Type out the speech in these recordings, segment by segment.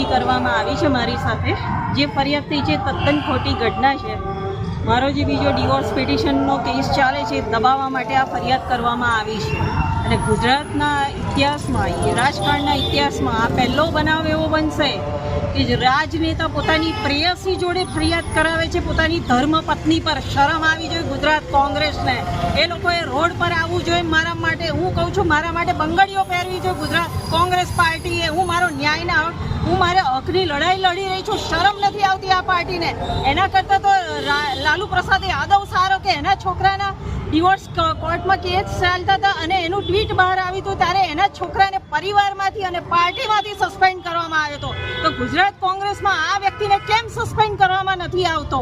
વિનંતી કરવામાં આવી છે મારી સાથે. જે ફરિયાદથી જે તદ્દન ખોટી ઘટના છે. મારો જે બીજો ડિવોર્સ પિટિશનનો કેસ ચાલે છે દબાવવા માટે આ ફરિયાદ કરવામાં આવી છે. અને ગુજરાતના ઇતિહાસમાં રાજકારણના ઇતિહાસમાં આ પહેલો બનાવ એવો બનશે કે રાજનેતા પોતાની પ્રેયસી જોડે ફરિયાદ કરાવે છે, પોતાની ધર્મપત્ની પર શરમ આવી જોઈએ ગુજરાત કોંગ્રેસને. એ લોકોએ રોડ પર આવવું જોઈએ મારા માટે. હું કહું છું, મારા માટે બંગડીઓ પહેરવી જોઈએ ગુજરાત કોંગ્રેસ પાર્ટીએ. હું મારો ન્યાયના હું મારે હકની લડાઈ લડી રહી છું, શરમ નથી આવતી આ પાર્ટીને. એના કરતાં તો લાલુ પ્રસાદ યાદવ સારો કે એના છોકરાના ડિવોર્સ કોર્ટમાં કેસ ચાલતા હતા અને એનું ટ્વીટ બહાર આવ્યું હતું ત્યારે એના છોકરાને પરિવારમાંથી અને પાર્ટીમાંથી સસ્પેન્ડ કરવામાં આવ્યો હતો. તો ગુજરાત કોંગ્રેસમાં આ વ્યક્તિને કેમ સસ્પેન્ડ કરવામાં નથી આવતો?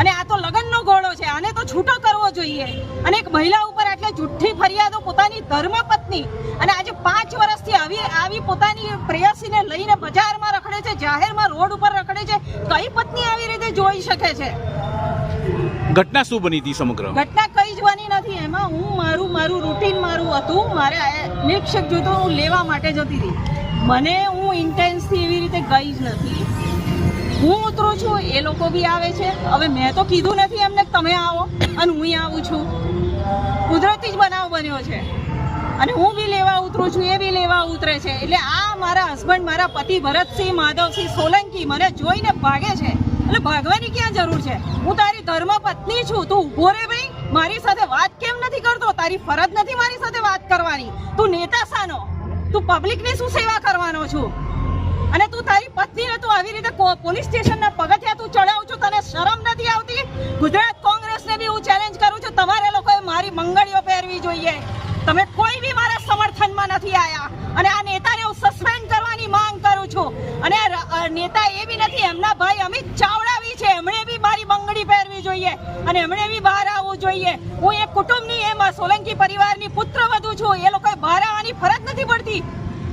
અને આ તો લગ્નનો ઘોડો છે આને તો છૂટો કરવો જોઈએ. અને એક મહિલા ઉપર આટલે જુઠ્ઠી ફરિયાદો પોતાની ધર્મપત્ની અને આજે પાંચ વર્ષથી આવી આવી પોતાની પ્રેયસીને લઈને બજારમાં રખડે છે જાહેરમાં રોડ ઉપર રખડે છે કઈ પત્ની આવી રીતે જોઈ શકે છે? ઘટના શું બની હતી સમગ્ર? ઘટના કઈ જવાની નથી. એમાં હું મારું મારું રૂટીન મારું હતું. મારે નિક્ષક જોતો હું લેવા માટે જતી હતી મને હું ઇન્ટેન્સથી એવી રીતે ગઈ જ નથી. હું છું, એ લોકો બી આવે છે. હવે મેં તો કીધું નથી એમને તમે આવો અને હું આવું છું. કુદરતી જ બનાવ બન્યો છે. અને હું બી લેવા ઉતરું છું, એ બી લેવા ઉતરે છે. એટલે આ મારા હસબન્ડ મારા પતિ ભરતસિંહ, માધવસિંહ સોલંકી મને જોઈને ભાગે છે. એટલે ભાગવાની ક્યાં જરૂર છે? હું તારી ધર્મ પત્ની છું. તું ઊભો રે ભાઈ. મારી સાથે વાત કેમ નથી કરતો? તારી ફરજ નથી મારી સાથે વાત કરવાની. તું નેતા સાનો તું પબ્લિકની શું સેવા કરવાનો છું? અને તું તારી પત્નીને તું આવી રીતે પોલીસ સ્ટેશનના પગથિયા તું ચડાવું છું તને શરમ નથી આવતી ગુજરાત કોંગ્રેસને બી હું ચેલેન્જ કરું છું. તમારે લોકોએ મારી મંગળીઓ પહેરવી જોઈએ. તમે કોઈ બી મારા સમર્થનમાં નથી આયા. અને આ નેતાને હું સસ્પેન્ડ કરવાની માંગ કરું છું. અને નેતા એ બી નથી, એમના ભાઈ અમિત ચાવડાવી છે. એમણે બી મારી બંગડી પહેરવી જોઈએ. અને એમણે બી બહાર આવવું જોઈએ. હું એક કુટુંબની, એમ સોલંકી પરિવારની પુત્ર વધુ છું. એ લોકોએ બહાર આવવાની ફરજ નથી પડતી.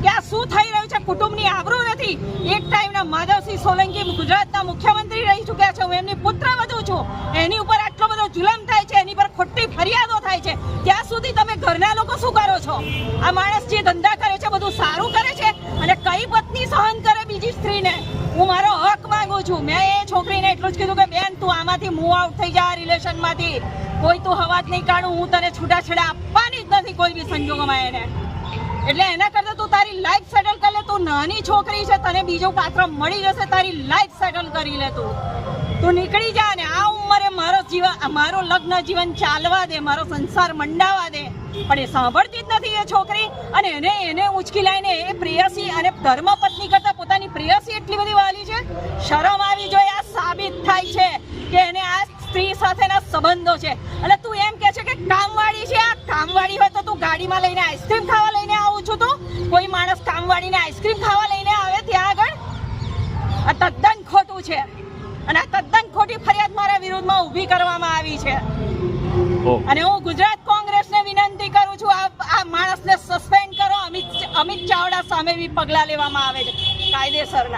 કે શું થઈ રહ્યું છે? કુટુંબની આબરૂ નથી. એક ટાઈમના માધવસિંહ સોલંકી ગુજરાતના મુખ્યમંત્રી રહી ચૂક્યા છે. હું એમની પુત્રવધુ છું. એની ઉપર આટલો બધો જુલમ થાય છે, એની પર ખોટી ફરિયાદો થાય છે. ત્યાં સુધી તમે ઘરના લોકો શું કરો છો? આ માણસ જે ધંધા કરે છે, બધું સારું કરે છે અને કઈ પત્ની સહન કરે બીજી સ્ત્રીને? હું મારો હક માંગુ છું. મેં એ છોકરીને એટલું જ કીધું કે, બેન, તું આમાંથી મૂવ આઉટ થઈ જા રિલેશનમાંથી કોઈ તું હવા નહીં કાઢું. હું તને છૂટાછેડા આપવાની જ નથી કોઈ બી સંજોગોમાં એને. એટલે એના કરતા તું તારી લાઈફ સેટલ કરી લે. તું નાની છોકરી છે, તને બીજો પાત્ર મળી જશે, તારી લાઈફ સેટલ કરી લે તું. તું નીકળી જા ને આ ઉંમરે મારો જીવન મારો લગ્ન જીવન ચાલવા દે, મારો સંસાર મંડાવા દે. પણ એ સાંભળતી જ નથી એ છોકરી અને એને એને ઉંચકી લાઈને એ પ્રેયસી અને ધર્મપત્ની કરતા પોતાની પ્રેયસી એટલી બધી વાલી છે. શરમ આવી જોઈએ આ સાબિત થાય છે કે એને આ સ્ત્રી સાથેના સંબંધો છે. અને તું એમ કે છે કે કામવાળી છે, આ કામવાળી હોય તો તું ગાડીમાં લઈને આઈસ્ક્રીમ ખાવા કોઈ માણસ કામવાળીને આઈસ્ક્રીમ ખાવા લઈને આવે ત્યાં આગળ? આ તદ્દન ખોટું છે. અને આ તદ્દન ખોટી ફરિયાદ મારા વિરુદ્ધમાં ઊભી કરવામાં આવી છે. અને હું ગુજરાત કોંગ્રેસને વિનંતી કરું છું આ આ માણસને સસ્પેન્ડ કરો અમિત અમિત ચાવડા સામે બી પગલાં લેવામાં આવે છે. કાયદેસરના.